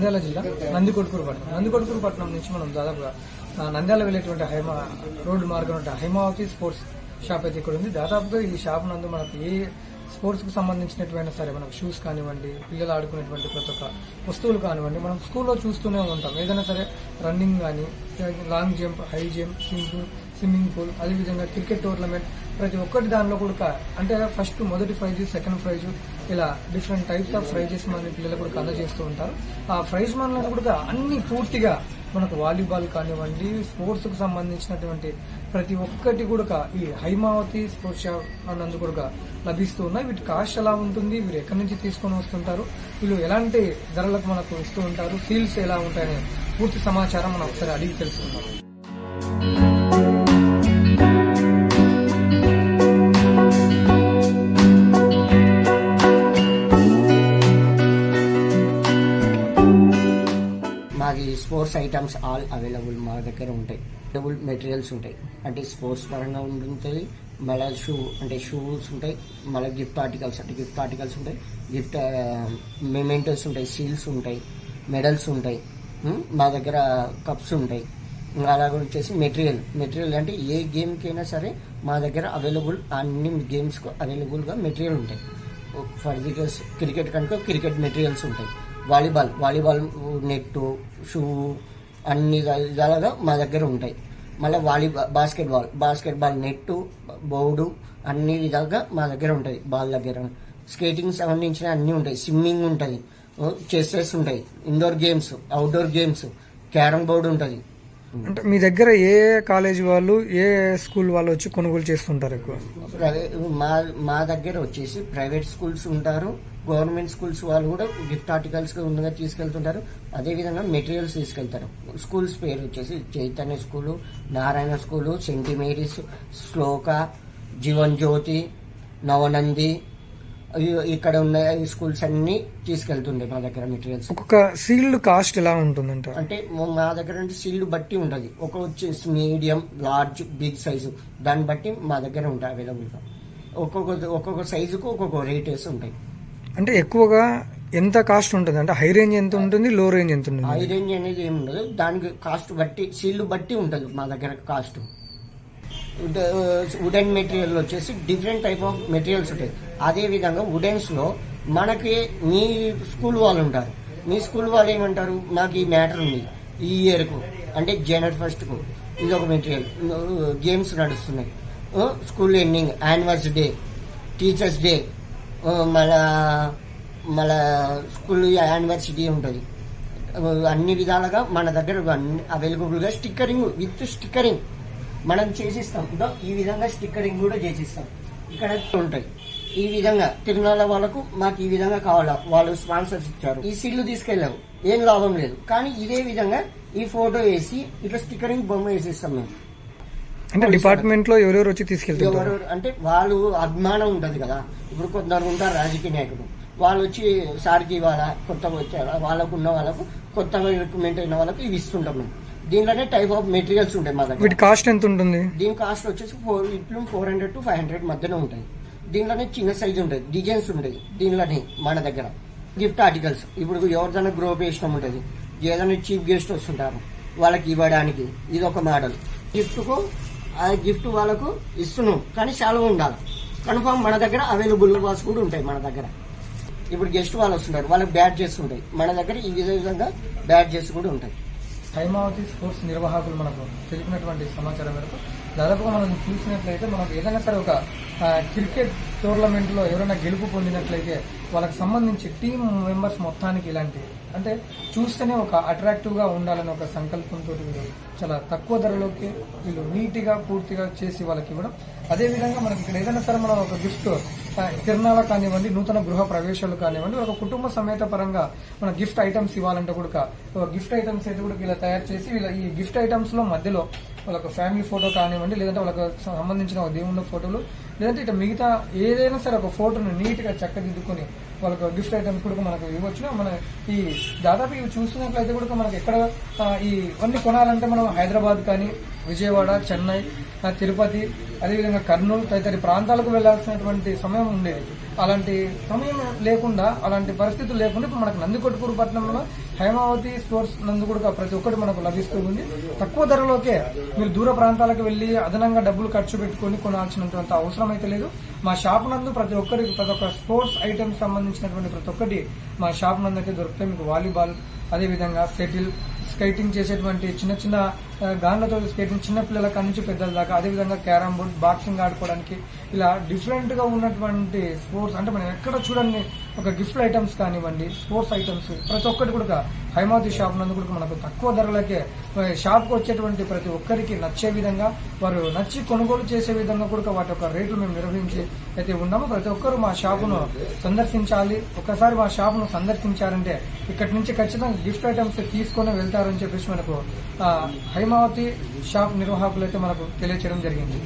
నంద్యాల జిల్లా నందికొట్కూరు పట్టణం నందికొట్కూరు పట్టణం నుంచి మనం దాదాపుగా నంద్యాల వెళ్ళేటువంటి హైమా రోడ్డు మార్గం హైమావతి స్పోర్ట్స్ షాప్ అయితే ఇక్కడ ఉంది. దాదాపుగా ఈ షాప్ నందు మనకు ఏ స్పోర్ట్స్కు సంబంధించినటువంటి సరే మనకు షూస్ కానివ్వండి పిల్లలు ఆడుకునేటువంటి ప్రతి ఒక్క వస్తువులు కానివ్వండి మనం స్కూల్లో చూస్తూనే ఉంటాం. ఏదైనా సరే రన్నింగ్ కానీ long jump high jump swimming swimming pool అదేవిధంగా క్రికెట్ టోర్నమెంట్ ప్రతి ఒక్కటి దానిలో కూడా అంటే ఫస్ట్ మొదటి ప్రైజ్ సెకండ్ ప్రైజ్ ఇలా డిఫరెంట్ టైప్స్ ఆఫ్ ప్రైజెస్ మన పిల్లలు కూడా అందజేస్తూ ఉంటారు. ఆ ప్రైజ్ మనలో కూడా అన్ని పూర్తిగా మనకు వాలీబాల్ కానివ్వండి స్పోర్ట్స్కు సంబంధించినటువంటి ప్రతి ఒక్కటి కూడా ఈ హైమావతి స్పోర్ట్స్ అన్నందు కూడా లభిస్తూ ఉన్నాయి. వీటి కాస్ట్ ఎలా ఉంటుంది? వీరు ఎక్కడి నుంచి తీసుకొని వస్తుంటారు? వీళ్ళు ఎలాంటి ధరలకు మనకు ఇస్తూ ఉంటారు? సీల్స్ ఎలా ఉంటాయనే పూర్తి సమాచారం మనం ఒకసారి అడిగి తెలుసుకుందాం. మాది స్పోర్ట్స్ ఐటమ్స్ ఆల్ అవైలబుల్ మా దగ్గర ఉంటాయి. అవైలబుల్ మెటీరియల్స్ ఉంటాయి. అంటే స్పోర్ట్స్ పరంగా ఉంటుంది మళ్ళీ షూ అంటే షూస్ ఉంటాయి. మళ్ళీ గిఫ్ట్ ఆర్టికల్స్ అంటే గిఫ్ట్ ఆర్టికల్స్ ఉంటాయి. గిఫ్ట్ మెమెంటోస్ ఉంటాయి. సీల్స్ ఉంటాయి. మెడల్స్ ఉంటాయి. మా దగ్గర కప్స్ ఉంటాయి. ఇంకా అలాగే వచ్చేసి మెటీరియల్. మెటీరియల్ అంటే ఏ గేమ్కైనా సరే మా దగ్గర అవైలబుల్ అన్ని గేమ్స్కు అవైలబుల్గా మెటీరియల్ ఉంటాయి. ఫర్ ఎగ్జాంపుల్ క్రికెట్ కనుక క్రికెట్ మెటీరియల్స్ ఉంటాయి. వాలీబాల్ వాలీబాల్ నెట్ షూ అన్ని విధాలుగా మా దగ్గర ఉంటాయి. మళ్ళీ volleyball basketball basketball net బౌడు అన్ని విధాలుగా మా దగ్గర ఉంటాయి బాల్ దగ్గర. స్కేటింగ్ సంబంధించిన అన్ని ఉంటాయి స్విమ్మింగ్ ఉంటుంది చెస్సెస్ ఉంటాయి indoor games outdoor games carrom board ఉంటుంది. అంటే మీ దగ్గర ఏ కాలేజ్ వాళ్ళు ఏ స్కూల్ వాళ్ళు వచ్చి కొనుగోలు చేస్తుంటారు ఎక్కువ? మా మా దగ్గర వచ్చేసి ప్రైవేట్ స్కూల్స్ ఉంటారు గవర్నమెంట్ స్కూల్స్ వాళ్ళు కూడా గిఫ్ట్ ఆర్టికల్స్ ఉండగా తీసుకెళ్తుంటారు. అదే విధంగా మెటీరియల్స్ తీసుకెళ్తారు. స్కూల్స్ పేరు వచ్చేసి Chaitanya school Narayana school saint Mary's Sloka Jeevan Jyothi Navanandi ఇక్కడ ఉన్న స్కూల్స్ అన్ని తీసుకెళ్తుండే మా దగ్గర మెటీరియల్స్. ఒక్కొక్క సీల్డ్ కాస్ట్ ఎలా ఉంటుందంట? అంటే మా- దగ్గర అంటే సీల్డ్ బట్టి ఉంటది. ఒక వచ్చేసి మీడియం లార్జ్ బిగ్ సైజు. దాన్ని బట్టి మా దగ్గర ఉంటాయి అవైలబుల్గా ఒక్కొక్క ఒక్కొక్క సైజుకు ఒక్కొక్క రేటెస్ ఉంటాయి. అంటే ఎక్కువగా ఎంత కాస్ట్ ఉంటుంది? అంటే హై రేంజ్ ఎంత ఉంటుంది లో రేంజ్ ఎంత ఉంటుంది? హై రేంజ్ అనేది ఏమి ఉండదు. దానికి కాస్ట్ బట్టి సీల్డ్ బట్టి ఉంటుంది మా దగ్గర కాస్ట్. వుడెన్ మెటీరియల్ వచ్చేసి డిఫరెంట్ టైప్ ఆఫ్ మెటీరియల్స్ ఉంటాయి. అదే విధంగా వుడెన్స్లో మనకి మీ స్కూల్ వాళ్ళు ఉంటారు. మీ స్కూల్ వాళ్ళు ఏమంటారు? మాకు ఈ మ్యాటర్ ఉంది. ఈ ఇయర్కు అంటే జనవరి ఫస్ట్కు ఇది ఒక మెటీరియల్. గేమ్స్ నడుస్తున్నాయి. School ending anniversary day teachers day మళ్ళా మళ్ళా స్కూల్ యానివర్సిటీ ఉంటుంది. అన్ని విధాలుగా మన దగ్గర అన్ని అవైలబుల్గా స్టిక్కరింగ్ విత్ స్టిక్కరింగ్ మనం చేసిస్తాం. ఇదో ఈ విధంగా స్టిక్కరింగ్ కూడా చేసిస్తాం. ఇక్కడ ఉంటాయి. ఈ విధంగా తిరునాళ్ళ వాళ్ళకు మాకు ఈ విధంగా కావాలా? వాళ్ళు స్పాన్సర్స్ ఇచ్చారు. ఈ సీళ్ళు తీసుకెళ్ళాము ఏం లాభం లేదు. కానీ ఇదే విధంగా ఈ ఫోటో వేసి ఇట్లా స్టిక్కరింగ్ బొమ్మ వేసిస్తాం మేము. అంటే డిపార్ట్మెంట్లో ఎవరెవరు వచ్చి తీసుకెళ్తుంటారు? ఎవరు అంటే వాళ్ళు అభిమానం ఉంటది కదా. ఇప్పుడు కొందరు ఉంటారు రాజకీయ నాయకులు. వాళ్ళు వచ్చి సార్కి ఇవ్వాలా? కొత్తగా వచ్చారా? వాళ్ళకు ఉన్న వాళ్ళకు కొత్తగా రిక్రూట్మెంట్ అయిన వాళ్ళకు ఇవి ఇస్తుంటాం మేము. దీంట్లోనే టైప్ ఆఫ్ మెటీరియల్స్ ఉంటాయి మా దగ్గర. వీటి కాస్ట్ ఎంత ఉంటుంది? దీని కాస్ట్ వచ్చేసి ఫోర్ ఇట్లు four hundred to five hundred మధ్యన ఉంటాయి. దీంట్లోనే చిన్న సైజ్ ఉంటాయి. డిజైన్స్ ఉంటాయి దీనిలోనే మన దగ్గర. గిఫ్ట్ ఆర్టికల్స్ ఇప్పుడు ఎవరిదైనా గ్రూప్ వేసినాం ఉంటుంది ఏదైనా చీఫ్ గెస్ట్ వస్తుంటారు. వాళ్ళకి ఇవ్వడానికి ఇది ఒక మోడల్ గిఫ్ట్కు ఆ గిఫ్ట్ వాళ్ళకు ఇస్తున్నాం. కానీ సెలవు ఉండాలి. కన్ఫామ్ మన దగ్గర అవైలబుల్ వాస్ కూడా ఉంటాయి మన దగ్గర. ఇప్పుడు గెస్ట్ వాళ్ళు వస్తుంటారు వాళ్ళకి బ్యాడ్జెస్ ఉంటాయి. మన దగ్గర ఈ విధంగా బ్యాడ్జెస్ కూడా ఉంటాయి. హైమావతి స్పోర్ట్స్ నిర్వాహకులు మనకు తెలిపినటువంటి సమాచారం మేరకు దాదాపుగా మనం చూసినట్లయితే మనకు ఏదైనా సరే ఒక క్రికెట్ టోర్నమెంట్లో ఎవరైనా గెలుపు పొందినట్లయితే వాళ్ళకి సంబంధించి టీం మెంబర్స్ మొత్తానికి ఇలాంటి అంటే చూస్తేనే ఒక అట్రాక్టివ్గా ఉండాలని ఒక సంకల్పంతో వీళ్ళు చాలా తక్కువ ధరలోకి వీళ్ళు నీట్గా పూర్తిగా చేసి వాళ్ళకి ఇవ్వడం. అదేవిధంగా మనకి ఇక్కడ ఏదైనా సరే మనం ఒక గిఫ్ట్ తిరునాళ కానివ్వండి నూతన గృహ ప్రవేశాలు కానివ్వండి ఒక కుటుంబ సమేత పరంగా మన గిఫ్ట్ ఐటమ్స్ ఇవ్వాలంటే కూడా గిఫ్ట్ ఐటమ్స్ అయితే కూడా ఇలా తయారు చేసి వీళ్ళ ఈ గిఫ్ట్ ఐటమ్స్లో మధ్యలో వాళ్ళకి ఫ్యామిలీ ఫోటో కానివ్వండి లేదంటే వాళ్ళకి సంబంధించిన ఒక దేవుళ్ళ ఫోటోలు లేదంటే ఇట్లా మిగతా ఏదైనా సరే ఒక ఫోటోను నీట్గా చక్కదిద్దుకొని వాళ్ళకు గిఫ్ట్ ఐటమ్స్ కూడా మనకు ఇవ్వచ్చు. మన ఈ దాదాపు ఇవి చూస్తున్నట్లయితే కూడా మనకి ఎక్కడ ఈ అన్ని కొనాలంటే మనం హైదరాబాద్ కానీ విజయవాడ చెన్నై తిరుపతి అదేవిధంగా కర్నూలు తదితర ప్రాంతాలకు వెళ్ళాల్సినటువంటి సమయం ఉండేది. అలాంటి సమయం లేకుండా అలాంటి పరిస్థితులు లేకుండా ఇప్పుడు మనకు నందికొట్టుకూరు పట్టణంలో హైమావతి స్టోర్స్ నందుకుడుగా ప్రతి ఒక్కటి మనకు లభిస్తూ ఉంది. తక్కువ ధరలోకే మీరు దూర ప్రాంతాలకు వెళ్ళి అదనంగా డబ్బులు ఖర్చు పెట్టుకొని కొనాల్సినటువంటి అవసరం అయితే లేదు. మా షాప్ నందు ప్రతి ఒక్కరికి ప్రతి ఒక్క స్పోర్ట్స్ ఐటమ్స్ సంబంధించినటువంటి ప్రతి ఒక్కటి మా షాప్ నందు అయితే దొరుకుతాయి. మీకు వాలీబాల్ అదేవిధంగా సెటిల్ స్కేటింగ్ చేసేటువంటి చిన్న చిన్న గాన్లతో స్కేటింగ్ చిన్న పిల్లల కాడి నుంచి పెద్దల దాకా. అదేవిధంగా క్యారమ్ బోర్డ్ బాక్సింగ్ ఆడుకోవడానికి ఇలా డిఫరెంట్గా ఉన్నటువంటి స్పోర్ట్స్ అంటే మనం ఎక్కడ చూడండి ఒక గిఫ్ట్ ఐటమ్స్ కానివ్వండి స్పోర్ట్స్ ఐటమ్స్ ప్రతి ఒక్కటి కూడా హైమాతి షాప్ నందు కూడా మనకు తక్కువ ధరలకే షాప్కి వచ్చేటువంటి ప్రతి ఒక్కరికి నచ్చే విధంగా వారు నచ్చి కొనుగోలు చేసే విధంగా కూడా వాటి యొక్క రేట్లు మేము నిర్వహించి అయితే ఉన్నాము. ప్రతి ఒక్కరు మా షాపును సందర్శించాలి. ఒకసారి మా షాపును సందర్శించారంటే ఇక్కడి నుంచి ఖచ్చితంగా గిఫ్ట్ ఐటమ్స్ తీసుకొని వెళ్తారని చెప్పేసి మనకు హైమ హేమావతి షాప్ నిర్వాహకులు అయితే మనకు తెలియచేయడం జరిగింది.